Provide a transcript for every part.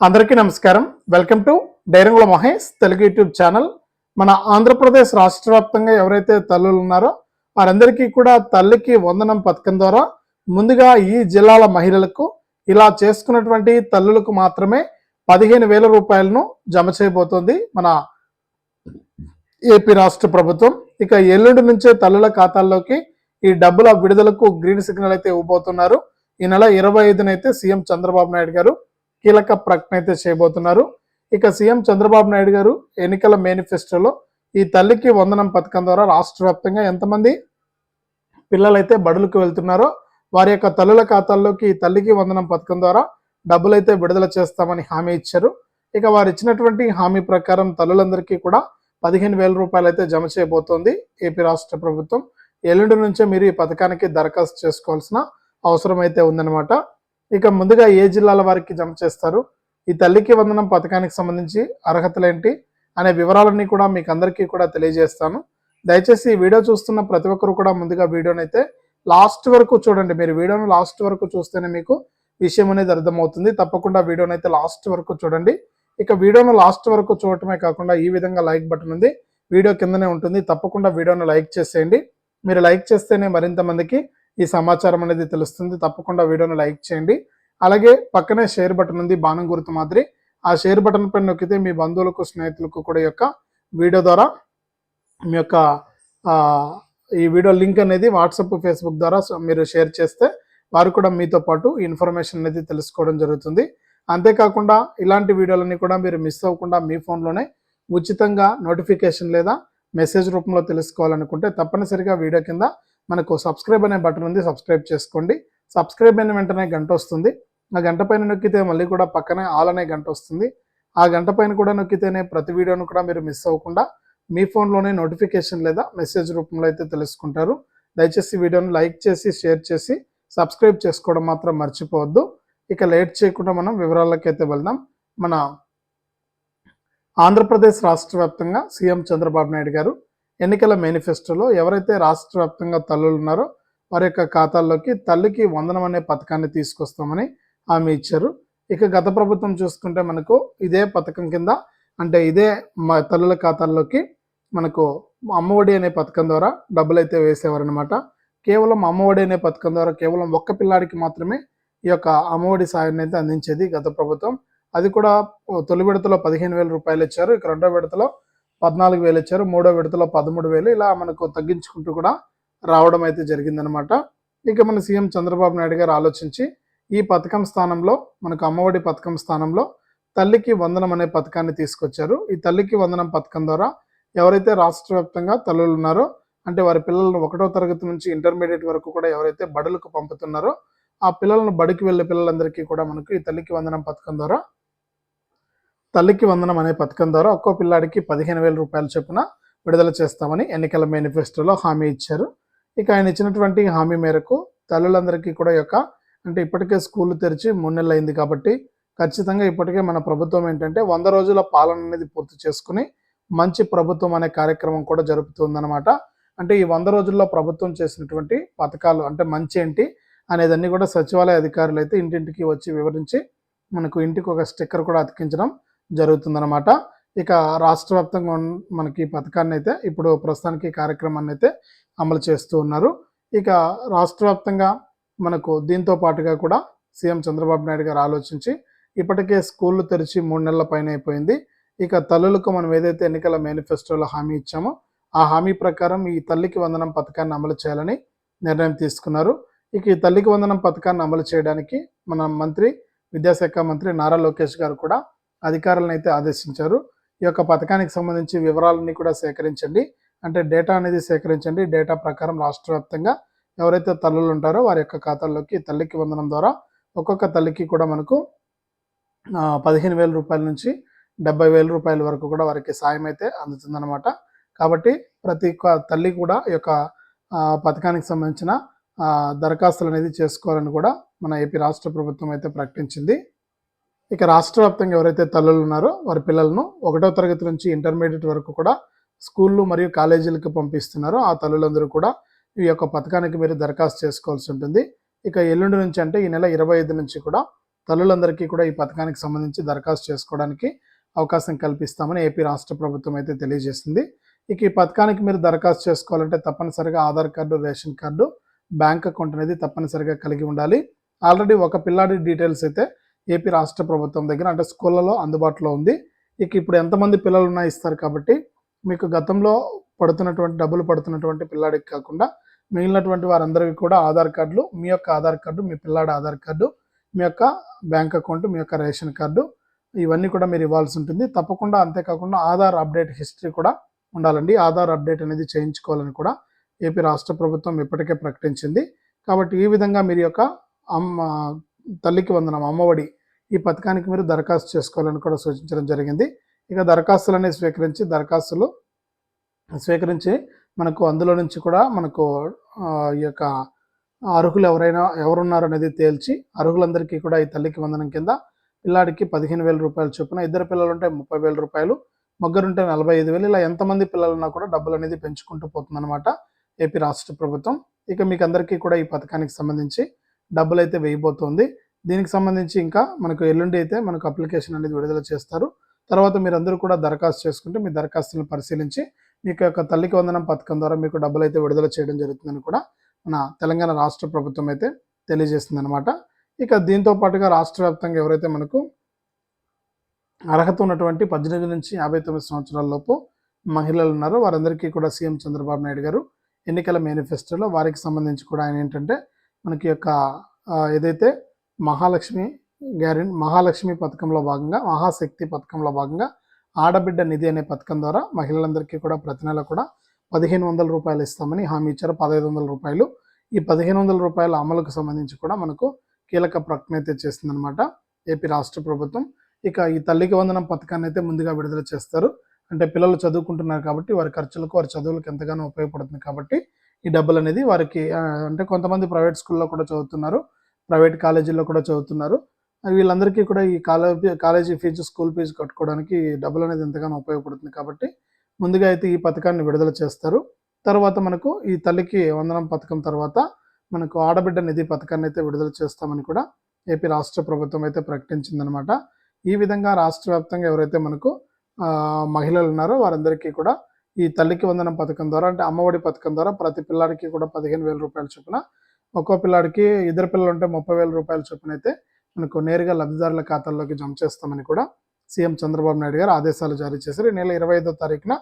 అందరికీ నమస్కారం. Welcome to డైరంగుల మహేష్ తెలుగు యూట్యూబ్ ఛానల్. మన ఆంధ్రప్రదేశ్ రాష్ట్ర వ్యాప్తంగా ఎవరైతే తల్లులు ఉన్నారో వారందరికీ కూడా తల్లికి వందనం పథకం ద్వారా ముందుగా ఈ జిల్లాల మహిళలకు ఇలా చేసుకున్నటువంటి తల్లులకు మాత్రమే పదిహేను వేల రూపాయలను జమ చేయబోతోంది మన ఏపీ రాష్ట్ర ప్రభుత్వం. ఇక ఎల్లుండి నుంచే తల్లుల ఖాతాల్లోకి ఈ డబ్బుల విడుదలకు గ్రీన్ సిగ్నల్ అయితే ఇవ్వబోతున్నారు. ఈ నెల ఇరవై ఐదునైతే సీఎం చంద్రబాబు నాయుడు గారు కీలక ప్రకటన అయితే చేయబోతున్నారు. ఇక సీఎం చంద్రబాబు నాయుడు గారు ఎన్నికల మేనిఫెస్టోలో ఈ తల్లికి వందనం పథకం ద్వారా రాష్ట్ర వ్యాప్తంగా ఎంతమంది పిల్లలైతే బడులకు వెళ్తున్నారో వారి యొక్క తల్లుల ఖాతాల్లోకి ఈ తల్లికి వందనం పథకం ద్వారా డబ్బులైతే విడుదల చేస్తామని హామీ ఇచ్చారు. ఇక వారు ఇచ్చినటువంటి హామీ ప్రకారం తల్లులందరికీ కూడా పదిహేను వేల రూపాయలు అయితే జమ చేయబోతోంది ఏపీ రాష్ట్ర ప్రభుత్వం. ఎల్లుండి నుంచే మీరు ఈ పథకానికి దరఖాస్తు చేసుకోవాల్సిన అవసరం అయితే ఉందన్నమాట. ఇక ముందుగా ఏ జిల్లాల వారికి జమ చేస్తారు? ఈ తల్లికి వందనం పథకానికి సంబంధించి అర్హతలు ఏంటి అనే వివరాలన్నీ కూడా మీకు అందరికీ కూడా తెలియజేస్తాను. దయచేసి ఈ వీడియో చూస్తున్న ప్రతి ఒక్కరు కూడా ముందుగా వీడియోనైతే అయితే లాస్ట్ వరకు చూడండి. మీరు వీడియోను లాస్ట్ వరకు చూస్తేనే మీకు విషయం అనేది అర్థమవుతుంది. తప్పకుండా వీడియోనైతే అయితే లాస్ట్ వరకు చూడండి. ఇక వీడియోను లాస్ట్ వరకు చూడటమే కాకుండా ఈ విధంగా లైక్ బటన్ ఉంది. వీడియో కిందనే ఉంటుంది. తప్పకుండా వీడియోను లైక్ చేసేయండి. మీరు లైక్ చేస్తేనే మరింత మందికి ఈ సమాచారం అనేది తెలుస్తుంది. తప్పకుండా వీడియోను లైక్ చేయండి. అలాగే పక్కనే షేర్ బటన్ ఉంది బాణం గుర్తు మాదిరి. ఆ షేర్ బటన్ పైన నొక్కితే మీ బంధువులకు స్నేహితులకు కూడా యొక్క వీడియో ద్వారా మీ యొక్క ఈ వీడియో లింక్ అనేది వాట్సాప్ ఫేస్బుక్ ద్వారా సో మీరు షేర్ చేస్తే వారు కూడా మీతో పాటు ఇన్ఫర్మేషన్ అనేది తెలుసుకోవడం జరుగుతుంది. అంతేకాకుండా ఇలాంటి వీడియోలన్నీ కూడా మీరు మిస్ అవ్వకుండా మీ ఫోన్లోనే ఉచితంగా నోటిఫికేషన్ లేదా మెసేజ్ రూపంలో తెలుసుకోవాలనుకుంటే తప్పనిసరిగా వీడియో కింద మనకు సబ్స్క్రైబ్ అనే బటన్ ఉంది సబ్స్క్రైబ్ చేసుకోండి. సబ్స్క్రైబ్ అయిన వెంటనే గంట వస్తుంది. ఆ గంట పైన నొక్కితే మళ్ళీ కూడా పక్కనే ఆల్ అనే గంట వస్తుంది. ఆ గంట పైన కూడా నొక్కితేనే ప్రతి వీడియోను కూడా మీరు మిస్ అవ్వకుండా మీ ఫోన్లోనే నోటిఫికేషన్ లేదా మెసేజ్ రూపంలో అయితే తెలుసుకుంటారు. దయచేసి వీడియోను లైక్ చేసి షేర్ చేసి సబ్స్క్రైబ్ చేసుకోవడం మాత్రం మర్చిపోవద్దు. ఇక లేట్ చేయకుండా మనం వివరాలకి అయితే వెళ్దాం. మన ఆంధ్రప్రదేశ్ రాష్ట్ర వ్యాప్తంగా సీఎం చంద్రబాబు నాయుడు గారు ఎన్నికల మేనిఫెస్టోలో ఎవరైతే రాష్ట్ర వ్యాప్తంగా తల్లులు ఉన్నారో వారి యొక్క ఖాతాల్లోకి తల్లికి వందనం అనే పథకాన్ని తీసుకొస్తామని హామీ ఇచ్చారు. ఇక గత ప్రభుత్వం చూసుకుంటే మనకు ఇదే పథకం కింద అంటే ఇదే మా తల్లుల ఖాతాల్లోకి మనకు అమ్మఒడి అనే పథకం ద్వారా డబ్బులు అయితే వేసేవారనమాట కేవలం అమ్మఒడి అనే పథకం ద్వారా కేవలం ఒక్క పిల్లాడికి మాత్రమే ఈ యొక్క అమ్మఒడి సాయాన్ని అయితే అందించేది గత ప్రభుత్వం. అది కూడా తొలి విడతలో పదిహేను వేల రూపాయలు ఇచ్చారు. ఇక రెండో విడతలో పద్నాలుగు వేలు ఇచ్చారు మూడో విడతలో పదమూడు వేలు. ఇలా మనకు తగ్గించుకుంటూ కూడా రావడం అయితే జరిగిందనమాట ఇక మన సీఎం చంద్రబాబు నాయుడు గారు ఆలోచించి ఈ పథకం స్థానంలో మనకు అమ్మఒడి పథకం స్థానంలో తల్లికి వందనం అనే పథకాన్ని తీసుకొచ్చారు. ఈ తల్లికి వందనం పథకం ద్వారా ఎవరైతే రాష్ట్ర వ్యాప్తంగా తల్లులు ఉన్నారో అంటే వారి పిల్లలను ఒకటో తరగతి నుంచి ఇంటర్మీడియట్ వరకు కూడా ఎవరైతే బడులకు పంపుతున్నారో ఆ పిల్లలను బడికి వెళ్ళే పిల్లలందరికీ కూడా మనకు ఈ తల్లికి వందనం పథకం ద్వారా తల్లికి వందనం అనే పథకం ద్వారా ఒక్కో పిల్లాడికి పదిహేను వేల రూపాయల చొప్పున విడుదల చేస్తామని ఎన్నికల మేనిఫెస్టోలో హామీ ఇచ్చారు. ఇక ఆయన ఇచ్చినటువంటి హామీ మేరకు తల్లులందరికీ కూడా యొక్క అంటే ఇప్పటికే స్కూళ్ళు తెరిచి మూడు నెలలు అయింది కాబట్టి ఖచ్చితంగా ఇప్పటికే మన ప్రభుత్వం ఏంటంటే వంద రోజుల పాలన అనేది పూర్తి చేసుకుని మంచి ప్రభుత్వం అనే కార్యక్రమం కూడా జరుపుతుందన్నమాట. అంటే ఈ వంద రోజుల్లో ప్రభుత్వం చేసినటువంటి పథకాలు అంటే మంచి ఏంటి అనేదన్నీ కూడా సచివాలయ అధికారులు అయితే ఇంటింటికి వచ్చి వివరించి మనకు ఇంటికి ఒక స్టిక్కర్ కూడా అతికించడం జరుగుతుందన్నమాట. ఇక రాష్ట్ర వ్యాప్తంగా మనకి ఈ పథకాన్ని అయితే ఇప్పుడు ప్రస్తుతానికి కార్యక్రమాన్ని అయితే అమలు చేస్తూ ఉన్నారు. ఇక రాష్ట్ర వ్యాప్తంగా మనకు దీంతో పాటుగా కూడా సీఎం చంద్రబాబు నాయుడు గారు ఆలోచించి ఇప్పటికే స్కూళ్ళు తెరిచి మూడు నెలల పైన అయిపోయింది. ఇక తల్లులకు మనం ఏదైతే ఎన్నికల మేనిఫెస్టోలో హామీ ఇచ్చామో ఆ హామీ ప్రకారం ఈ తల్లికి వందనం పథకాన్ని అమలు చేయాలని నిర్ణయం తీసుకున్నారు. ఇక ఈ తల్లికి వందనం పథకాన్ని అమలు చేయడానికి మన మంత్రి విద్యాశాఖ మంత్రి నారా లోకేష్ గారు కూడా అధికారులను అయితే ఆదేశించారు. ఈ యొక్క పథకానికి సంబంధించి వివరాలన్నీ కూడా సేకరించండి. అంటే డేటా అనేది సేకరించండి. డేటా ప్రకారం రాష్ట్ర వ్యాప్తంగా ఎవరైతే తల్లులు ఉంటారో వారి యొక్క ఖాతాల్లోకి తల్లికి వందనం ద్వారా ఒక్కొక్క తల్లికి కూడా మనకు పదిహేను వేల రూపాయల నుంచి డెబ్బై వేల రూపాయల వరకు కూడా వారికి సాయం అయితే అందుతుందన్నమాట. కాబట్టి ప్రతి ఒక్క తల్లి కూడా ఈ యొక్క పథకానికి సంబంధించిన దరఖాస్తులు అనేది చేసుకోవాలని కూడా మన ఏపీ రాష్ట్ర ప్రభుత్వం అయితే ప్రకటించింది. ఇక రాష్ట్ర వ్యాప్తంగా ఎవరైతే తల్లులు ఉన్నారో వారి పిల్లలను ఒకటో తరగతి నుంచి ఇంటర్మీడియట్ వరకు కూడా స్కూళ్ళు మరియు కాలేజీలకు పంపిస్తున్నారో ఆ తల్లులందరూ కూడా ఈ యొక్క పథకానికి మీరు దరఖాస్తు చేసుకోవాల్సి ఉంటుంది. ఇక ఎల్లుండి నుంచి అంటే ఈ నెల ఇరవై ఐదు నుంచి కూడా తల్లులందరికీ కూడా ఈ పథకానికి సంబంధించి దరఖాస్తు చేసుకోవడానికి అవకాశం కల్పిస్తామని ఏపీ రాష్ట్ర ప్రభుత్వం అయితే తెలియజేసింది. ఇక ఈ పథకానికి మీరు దరఖాస్తు చేసుకోవాలంటే తప్పనిసరిగా Aadhaar card ration card bank account అనేది తప్పనిసరిగా కలిగి ఉండాలి. ఆల్రెడీ ఒక పిల్లాడి డీటెయిల్స్ అయితే ఏపీ రాష్ట్ర ప్రభుత్వం దగ్గర అంటే స్కూళ్ళలో అందుబాటులో ఉంది. ఇక ఇప్పుడు ఎంతమంది పిల్లలు ఉన్నా ఇస్తారు కాబట్టి మీకు గతంలో పడుతున్నటువంటి డబ్బులు పడుతున్నటువంటి పిల్లాడికి కాకుండా మిగిలినటువంటి వారందరికీ కూడా ఆధార్ కార్డులు మీ యొక్క ఆధార్ కార్డు మీ పిల్లాడి ఆధార్ కార్డు మీ యొక్క బ్యాంక్ అకౌంట్ మీ యొక్క రేషన్ కార్డు ఇవన్నీ కూడా మీరు ఇవ్వాల్సి ఉంటుంది. తప్పకుండా అంతేకాకుండా ఆధార్ అప్డేట్ హిస్టరీ కూడా ఉండాలండి. ఆధార్ అప్డేట్ అనేది చేయించుకోవాలని కూడా ఏపీ రాష్ట్ర ప్రభుత్వం ఇప్పటికే ప్రకటించింది. కాబట్టి ఈ విధంగా మీరు యొక్క అమ్మ తల్లికి వందనం అమ్మఒడి ఈ పథకానికి మీరు దరఖాస్తు చేసుకోవాలని కూడా సూచించడం జరిగింది. ఇక దరఖాస్తులనే స్వీకరించి దరఖాస్తులు స్వీకరించి మనకు అందులో నుంచి కూడా మనకు ఈ యొక్క అర్హులు ఎవరైనా ఎవరున్నారు అనేది తేల్చి అర్హులందరికీ కూడా ఈ తల్లికి వందనం కింద పిల్లాడికి పదిహేను వేల రూపాయలు చొప్పున ఇద్దరు పిల్లలు ఉంటే ముప్పై వేల రూపాయలు ముగ్గురుంటే నలభై ఐదు వేలు ఇలా ఎంతమంది పిల్లలున్నా కూడా డబ్బులు అనేది పెంచుకుంటూ పోతుందన్నమాట ఏపీ రాష్ట్ర ప్రభుత్వం. ఇక మీకు అందరికీ కూడా ఈ పథకానికి సంబంధించి డబ్బులు అయితే వేయబోతోంది దీనికి సంబంధించి ఇంకా మనకు ఎల్లుండి అయితే మనకు అప్లికేషన్ అనేది విడుదల చేస్తారు. తర్వాత మీరు అందరూ కూడా దరఖాస్తు చేసుకుంటే మీ దరఖాస్తులను పరిశీలించి మీకు యొక్క తల్లికి వందనం పథకం ద్వారా మీకు డబ్బులు అయితే విడుదల చేయడం జరుగుతుందని కూడా మన తెలంగాణ రాష్ట్ర ప్రభుత్వం అయితే తెలియజేస్తుంది అనమాట ఇక దీంతో పాటుగా రాష్ట్ర వ్యాప్తంగా ఎవరైతే మనకు అర్హత ఉన్నటువంటి పద్దెనిమిది నుంచి యాభై తొమ్మిది సంవత్సరాల లోపు మహిళలు ఉన్నారో వారందరికీ కూడా సీఎం చంద్రబాబు నాయుడు గారు ఎన్నికల మేనిఫెస్టోలో వారికి సంబంధించి కూడా ఆయన ఏంటంటే మనకి యొక్క ఏదైతే మహాలక్ష్మి గ్యారెంటీ మహాలక్ష్మి పథకంలో భాగంగా మహాశక్తి పథకంలో భాగంగా ఆడబిడ్డ నిధి అనే పథకం ద్వారా మహిళలందరికీ కూడా ప్రతి నెల కూడా పదిహేను వందల రూపాయలు ఇస్తామని హామీ ఇచ్చారు. పదహైదు వందల రూపాయలు. ఈ పదిహేను వందల రూపాయల అమలుకు సంబంధించి కూడా మనకు కీలక ప్రకటన అయితే చేసిందనమాట ఏపీ రాష్ట్ర ప్రభుత్వం. ఇక ఈ తల్లికి వందనం పథకాన్ని అయితే ముందుగా విడుదల చేస్తారు. అంటే పిల్లలు చదువుకుంటున్నారు కాబట్టి వారి ఖర్చులకు వారి చదువులకు ఎంతగానో ఉపయోగపడుతుంది కాబట్టి ఈ డబ్బులు అనేది వారికి అంటే కొంతమంది ప్రైవేట్ స్కూల్లో కూడా చదువుతున్నారు ప్రైవేట్ కాలేజీల్లో కూడా చదువుతున్నారు. వీళ్ళందరికీ కూడా ఈ college college fees school fees కట్టుకోవడానికి డబ్బులు అనేది ఎంతగానో ఉపయోగపడుతుంది కాబట్టి ముందుగా అయితే ఈ పథకాన్ని విడుదల చేస్తారు. తర్వాత మనకు ఈ తల్లికి వందనం పథకం తర్వాత మనకు ఆడబిడ్డ నిధి పథకాన్ని అయితే విడుదల చేస్తామని కూడా ఏపీ రాష్ట్ర ప్రభుత్వం అయితే ప్రకటించిందనమాట. ఈ విధంగా రాష్ట్ర వ్యాప్తంగా ఎవరైతే మనకు మహిళలు ఉన్నారో వారందరికీ కూడా ఈ తల్లికి వందనం పథకం ద్వారా అంటే అమ్మఒడి పథకం ద్వారా ప్రతి పిల్లాడికి కూడా పదిహేను వేల రూపాయల చొప్పున ఒక్కో పిల్లాడికి ఇద్దరు పిల్లలు ఉంటే ముప్పై వేల రూపాయల చొప్పున అయితే మనకు నేరుగా లబ్ధిదారుల ఖాతాల్లోకి జమ చేస్తామని కూడా సీఎం చంద్రబాబు నాయుడు గారు ఆదేశాలు జారీ చేశారు. ఈ నెల ఇరవై ఐదో తారీఖున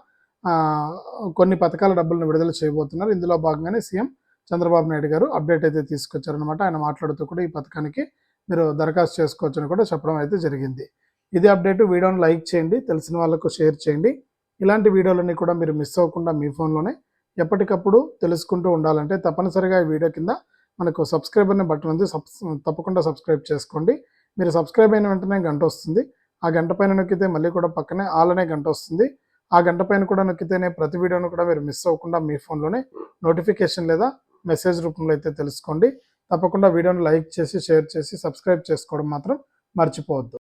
కొన్ని పథకాల డబ్బులను విడుదల చేయబోతున్నారు. ఇందులో భాగంగానే సీఎం చంద్రబాబు నాయుడు గారు అప్డేట్ అయితే తీసుకొచ్చారనమాట ఆయన మాట్లాడుతూ కూడా ఈ పథకానికి మీరు దరఖాస్తు చేసుకోవచ్చని కూడా చెప్పడం అయితే జరిగింది. ఇది అప్డేట్ వీడియోని లైక్ చేయండి తెలిసిన వాళ్ళకు షేర్ చేయండి. ఇలాంటి వీడియోలన్నీ కూడా మీరు మిస్ అవ్వకుండా మీ ఫోన్లోనే ఎప్పటికప్పుడు తెలుసుకుంటూ ఉండాలంటే తప్పనిసరిగా ఈ వీడియో కింద మనకు సబ్స్క్రైబ్ అనే బటన్ ఉంది. సబ్ తప్పకుండా సబ్స్క్రైబ్ చేసుకోండి. మీరు సబ్స్క్రైబ్ అయిన వెంటనే గంట వస్తుంది. ఆ గంట పైన నొక్కితే మళ్ళీ కూడా పక్కనే ఆల్ అనే గంట వస్తుంది. ఆ గంట పైన కూడా నొక్కితేనే ప్రతి వీడియోను కూడా మీరు మిస్ అవ్వకుండా మీ ఫోన్లోనే నోటిఫికేషన్ లేదా మెసేజ్ రూపంలో అయితే తెలుసుకోండి. తప్పకుండా వీడియోని లైక్ చేసి షేర్ చేసి సబ్స్క్రైబ్ చేసుకోవడం మాత్రం మర్చిపోవద్దు.